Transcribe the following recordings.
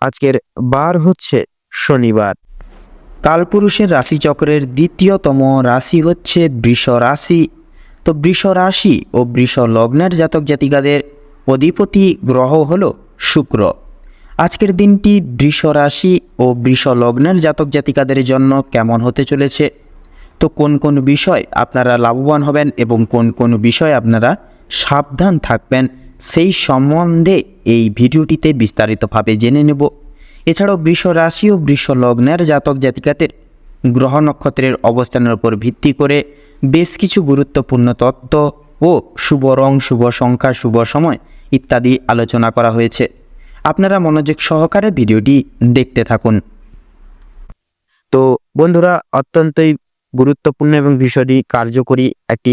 আজকের বার হচ্ছে শনিবার। কালপুরুষের রাশিচক্রের দ্বিতীয়তম রাশি হচ্ছে বৃষ রাশি। তো বৃষ রাশি ও বৃষ লগ্নের জাতক জাতিকাদের অধিপতি গ্রহ হল শুক্র। আজকের দিনটি বৃষ রাশি ও বৃষ লগ্নের জাতক জাতিকাদের জন্য কেমন হতে চলেছে? তো কোন কোন বিষয় আপনারা লাভবান হবেন এবং কোন কোন বিষয় আপনারা সাবধান থাকবেন? সেই সম্বন্ধে এই ভিডিওটিতে বিস্তারিতভাবে জেনে নেব। এছাড়াও বৃষ রাশি ও বৃষ লগ্নের জাতক জাতিকাদের গ্রহ নক্ষত্রের অবস্থানের উপর ভিত্তি করে বেশ কিছু গুরুত্বপূর্ণ তত্ত্ব ও শুভ রং, শুভ সংখ্যা, শুভ সময় ইত্যাদি আলোচনা করা হয়েছে। আপনারা মনোযোগ সহকারে ভিডিওটি দেখতে থাকুন। তো বন্ধুরা, অত্যন্তই গুরুত্বপূর্ণ এবং ভীষণই কার্যকরী একটি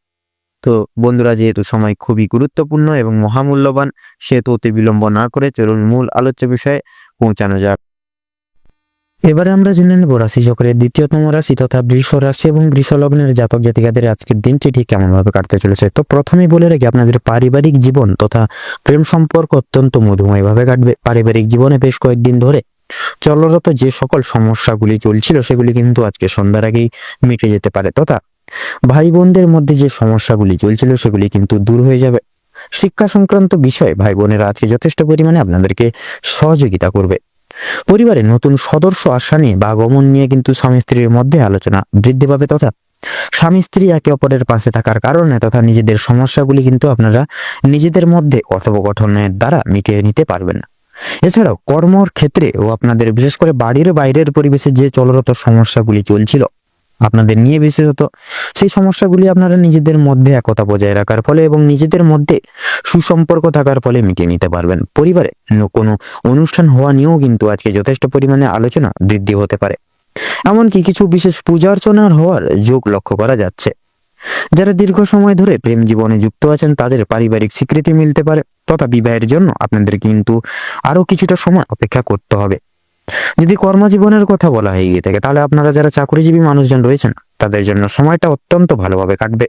তো বন্ধুরা, যেহেতু সময় খুবই গুরুত্বপূর্ণ এবং মহামূল্যবান, সেহেতু অতি বিলম্ব না করে চলুন মূল আলোচ্য বিষয়ে পৌঁছানো যাক। এবারে আমরা জেনে নেব রাশি চক্রের দ্বিতীয়তম রাশি তথা বৃষ রাশি এবং বৃষ লগ্নের জাতক জাতিকাদের আজকের দিনটি ঠিক কেমনভাবে কাটতে চলেছে। তো প্রথমেই বলে রাখি, আপনাদের পারিবারিক জীবন তথা প্রেম সম্পর্ক অত্যন্ত মধুময়ভাবে কাটবে। পারিবারিক জীবনে বেশ কয়েকদিন ধরে চলরত যে সকল সমস্যাগুলি চলছিল, সেগুলি কিন্তু আজকে সন্ধ্যার আগেই মিটে যেতে পারে। তথা ভাই বোনদের মধ্যে যে সমস্যাগুলি চলছিল সেগুলি কিন্তু দূর হয়ে যাবে। শিক্ষা সংক্রান্ত বিষয়ে ভাই বোনেরা আজকে যথেষ্ট পরিমাণে আপনাদেরকে সহযোগিতা করবে। পরিবারে নতুন সদস্য আসা নিয়ে বা আগমন নিয়ে কিন্তু স্বামী স্ত্রীর মধ্যে আলোচনা বৃদ্ধি পাবে তথা স্বামী স্ত্রী একে অপরের পাশে থাকার কারণে তথা নিজেদের সমস্যাগুলি কিন্তু আপনারা নিজেদের মধ্যে কথোপকথনের দ্বারা মিটিয়ে নিতে পারবেন না। এছাড়াও কর্মর ক্ষেত্রে ও আপনাদের বিশেষ করে বাড়ির বাইরের পরিবেশে যে চলরত সমস্যাগুলি চলছিল আপনাদের নিয়ে বিশেষত সেই সমস্যাগুলি আপনারা নিজেদের মধ্যে একতা বজায় রাখার ফলে এবং নিজেদের মধ্যে সুসম্পর্ক থাকার ফলে মিটিয়ে নিতে পারবেন। পরিবারে কোনো অনুষ্ঠান হওয়া নিয়েও কিন্তু আজকে যথেষ্ট পরিমাণে আলোচনা বৃদ্ধি হতে পারে। এমনকি কিছু বিশেষ পূজা অর্চনার হওয়ার যোগ লক্ষ্য করা যাচ্ছে। যারা দীর্ঘ সময় ধরে প্রেম জীবনে যুক্ত আছেন, তাদের পারিবারিক স্বীকৃতি মিলতে পারে। তথা বিবাহের জন্য আপনাদের কিন্তু আরও কিছুটা সময় অপেক্ষা করতে হবে। যদি কর্মজীবনের কথা বলা হয়ে গিয়ে থাকে, তাহলে আপনারা যারা চাকরিজীবী মানুষজন রয়েছেন, তাদের জন্য সময়টা অত্যন্ত ভালোভাবে কাটবে।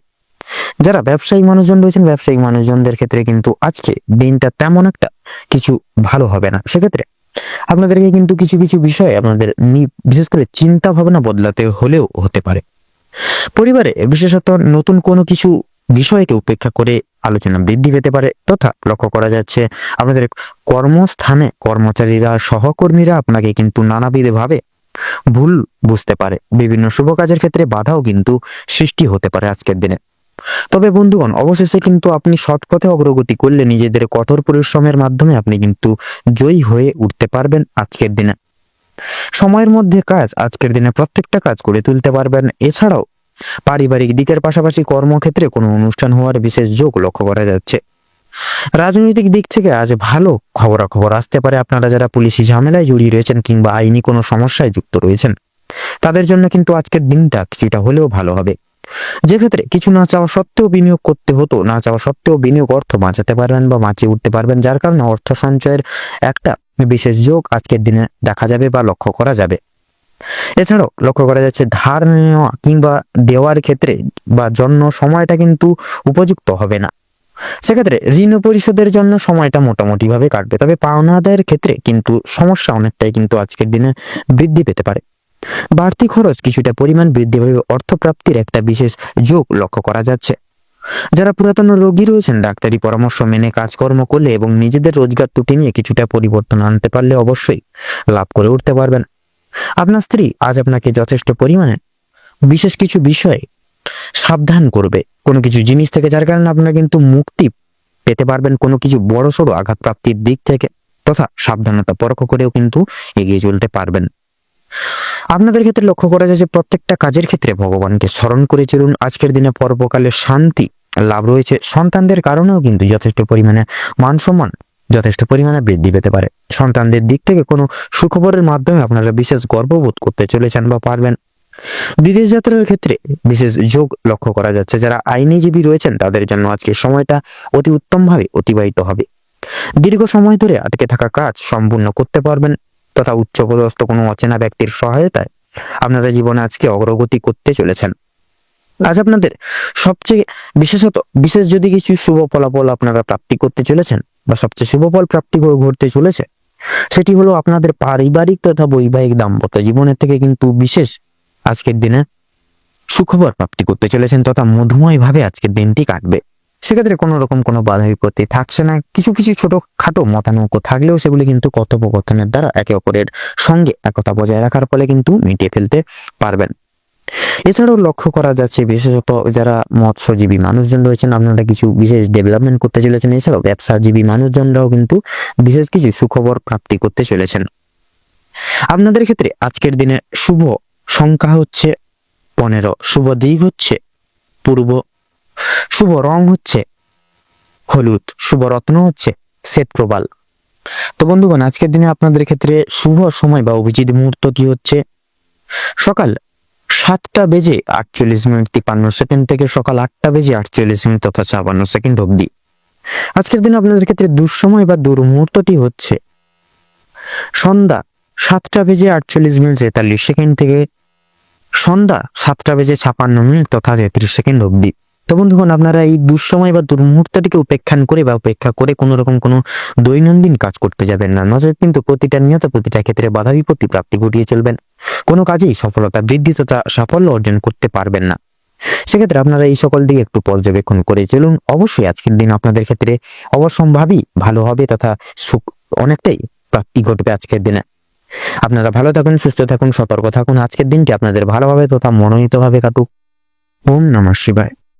যারা ব্যবসায়িক মানুষজন রয়েছেন ব্যবসায়িক মানুষজনদের ক্ষেত্রে কিন্তু আজকে দিনটা তেমন একটা কিছু ভালো হবে না। সেক্ষেত্রে আপনাদেরকে কিন্তু কিছু কিছু বিষয়ে আপনাদের বিশেষ করে চিন্তা ভাবনা বদলাতে হলেও হতে পারে। পরিবারে বিশেষত নতুন কোনো কিছু বিষয়কে উপেক্ষা করে আলোচনা বৃদ্ধি পেতে পারে তথা লক্ষ্য করা যাচ্ছে আপনাদের কর্মস্থানে কর্মচারীরা, সহকর্মীরা আপনাকে কিন্তু নানাবিধভাবে ভুল বুঝতে পারে। বিভিন্ন শুভ কাজের ক্ষেত্রে বাধাও কিন্তু সৃষ্টি হতে পারে আজকের দিনে। তবে বন্ধুগণ, অবশেষে কিন্তু আপনি সৎ পথে অগ্রগতি করলে নিজেদের কঠোর পরিশ্রমের মাধ্যমে আপনি কিন্তু জয়ী হয়ে উঠতে পারবেন আজকের দিনে। সময়ের মধ্যে কাজ আজকের দিনে প্রত্যেকটা কাজ করে তুলতে পারবেন। এছাড়াও পারিবারিক দিকের পাশাপাশি কর্মক্ষেত্রে কোনো অনুষ্ঠান হওয়ার বিশেষ যোগ লক্ষ্য করা যাচ্ছে। রাজনৈতিক দিক থেকে আজ ভালো খবরাখবর আসতে পারে। আপনারা যারা পুলিশি ঝামেলায় জড়িয়ে রয়েছেন কিংবা আইনি কোনো সমস্যায় যুক্ত রয়েছেন, তাদের জন্য কিন্তু আজকের দিনটা কিছুটা হলেও ভালো হবে। যে ক্ষেত্রে কিছু না চাওয়া সত্ত্বেও বিনিয়োগ করতে হতো, না চাওয়া সত্ত্বেও বিনিয়োগ অর্থ বাঁচাতে পারবেন বা বাঁচিয়ে উঠতে পারবেন, যার কারণে অর্থ সঞ্চয়ের একটা বিশেষ যোগ আজকের দিনে দেখা যাবে বা লক্ষ্য করা যাবে। এছাড়াও লক্ষ্য করা যাচ্ছে ধার নেওয়া কিংবা দেওয়ার ক্ষেত্রে বা জন্য সময়টা কিন্তু উপযুক্ত হবে না। সেক্ষেত্রে ঋণ পরিশোধের জন্য সময়টা মোটামুটি ভাবে কাটবে, তবে পাওনা আদায়ের ক্ষেত্রে কিন্তু সমস্যা অনেকটাই কিন্তু আজকের দিনে বৃদ্ধি পেতে পারে। বাড়তি খরচ কিছুটা পরিমাণ বৃদ্ধি পাবে, অর্থপ্রাপ্তির একটা বিশেষ যোগ লক্ষ্য করা যাচ্ছে। যারা পুরাতন রোগী রয়েছেন, ডাক্তারি পরামর্শ মেনে কাজকর্ম করলে এবং নিজেদের রোজগার ত্রুটি নিয়ে কিছুটা পরিবর্তন আনতে পারলে অবশ্যই লাভ করে উঠতে পারবেন। আপনার স্ত্রী আজ আপনাকে যথেষ্ট পরিমাণে, বিশেষ কিছু বিষয়ে সাবধান করবে। কোনো কিছু জিনিস থেকে যার কারণে আপনারা কিন্তু মুক্তি পেতে পারবেন, কোনো কিছু বড় সড়ো আঘাত প্রাপ্তির দিক থেকে তথা সাবধানতা পরখ করেও কিন্তু এগিয়ে চলতে পারবেন। আপনাদের ক্ষেত্রে লক্ষ্য করা যায় যে প্রত্যেকটা কাজের ক্ষেত্রে ভগবানকে স্মরণ করে চলুন। আজকের দিনে পর্বকালে শান্তি লাভ রয়েছে। সন্তানদের কারণেও কিন্তু যথেষ্ট পরিমাণে মান সম্মান যথেষ্ট পরিমাণে বৃদ্ধি পেতে পারে। সন্তানদের দিক থেকে কোনো সুখবরের মাধ্যমে আপনারা বিশেষ গর্ববোধ করতে চলেছেন বা পারবেন। বিদেশ যাত্রার ক্ষেত্রে বিশেষ যোগ লক্ষ্য করা যাচ্ছে। যারা আইনজীবী রয়েছেন, তাদের জন্য আজকে সময়টা অতি উত্তমভাবে অতিবাহিত হবে। দীর্ঘ সময় ধরে আটকে থাকা কাজ সম্পূর্ণ করতে পারবেন তথা উচ্চপদস্থ কোনো অচেনা ব্যক্তির সহায়তায় আপনারা জীবনে আজকে অগ্রগতি করতে চলেছেন। আজ আপনাদের সবচেয়ে বিশেষত, বিশেষ যদি কিছু শুভ ফলাফল আপনারা প্রাপ্তি করতে চলেছেন বা সবচেয়ে শুভ ফল প্রাপ্তি ঘটতে চলেছে, সেটি হলো আপনাদের পারিবারিক তথা বৈবাহিক দাম্পত্য জীবনের থেকে কিন্তু বিশেষ আজকের দিনে সুখবর প্রাপ্তি করতে চলেছেন তথা মধুময় ভাবে আজকের দিনটি কাটবে। সেক্ষেত্রে কোনো রকম কোনো বাধা বিপত্তি থাকছে না। কিছু কিছু ছোট খাটো মতানৈক্য থাকলেও সেগুলি কিন্তু কথোপকথনের দ্বারা একে অপরের সঙ্গে একতা বজায় রাখার ফলে কিন্তু মিটিয়ে ফেলতে পারবেন। এছাড়াও লক্ষ্য করা যাচ্ছে বিশেষত যারা মৎস্যজীবী মানুষজন রয়েছেন, আপনারা কিছু বিশেষ ডেভেলপমেন্ট করতে চলেছেন। এছাড়াও ব্যবসাজীবী মানুষজনরাও কিন্তু বিশেষ কিছু সুখবর প্রাপ্তি করতে চলেছেন। আপনাদের ক্ষেত্রে আজকের দিনে শুভ সংখ্যা হচ্ছে পনেরো, শুভ দিক হচ্ছে পূর্ব, শুভ রং হচ্ছে হলুদ, শুভ রত্ন হচ্ছে শ্বেত প্রবাল। তো বন্ধুগণ, আজকের দিনে আপনাদের ক্ষেত্রে শুভ সময় বা অভিজিৎ মুহূর্তটি হচ্ছে? সকাল সাতটা বেজে আটচল্লিশ মিনিট তিপান্ন সেকেন্ড থেকে সকাল আটটা বেজে আটচল্লিশ মিনিট তথা ছাপান্ন সেকেন্ড অবধি। আজকের দিনে আপনাদের ক্ষেত্রে দুঃসময় বা দুর্মুহূর্তটি হচ্ছে সন্ধ্যা সাতটা বেজে আটচল্লিশ মিনিট তেতাল্লিশ সেকেন্ড থেকে সন্ধ্যা সাতটা বেজে ছাপান্ন মিনিট তথা তেত্রিশ সেকেন্ড অবধি। তো বন্ধুগণ, আপনারা এই দুঃসময় বা দুর্মুহূর্তটিকে উপেক্ষান করে বা উপেক্ষা করে কোনো রকম কোনো দৈনন্দিন কাজ করতে যাবেন না। নজর কিন্তু প্রতিটা নিয়ত প্রতিটা ক্ষেত্রে বাধা বিপত্তি প্রাপ্তি ঘটিয়ে চলবেন। কোনো কাজেই সফলতা, বৃদ্ধি তথা সাফল্য অর্জন করতে পারবেন না। সেক্ষেত্রে আপনারা এই সকল দিকে একটু পর্যবেক্ষণ করে চলুন। অবশ্যই আজকের দিন আপনাদের ক্ষেত্রে অবশ্যম্ভাবী ভালো হবে তথা সুখ অনেকটাই প্রাপ্তি ঘটবে আজকের দিনে। আপনারা ভালো থাকুন, সুস্থ থাকুন, সতর্ক থাকুন। আজকের দিনটি আপনাদের ভালোভাবে তথা মনোনীতভাবে কাটুক। ওম নমঃ শিবায়।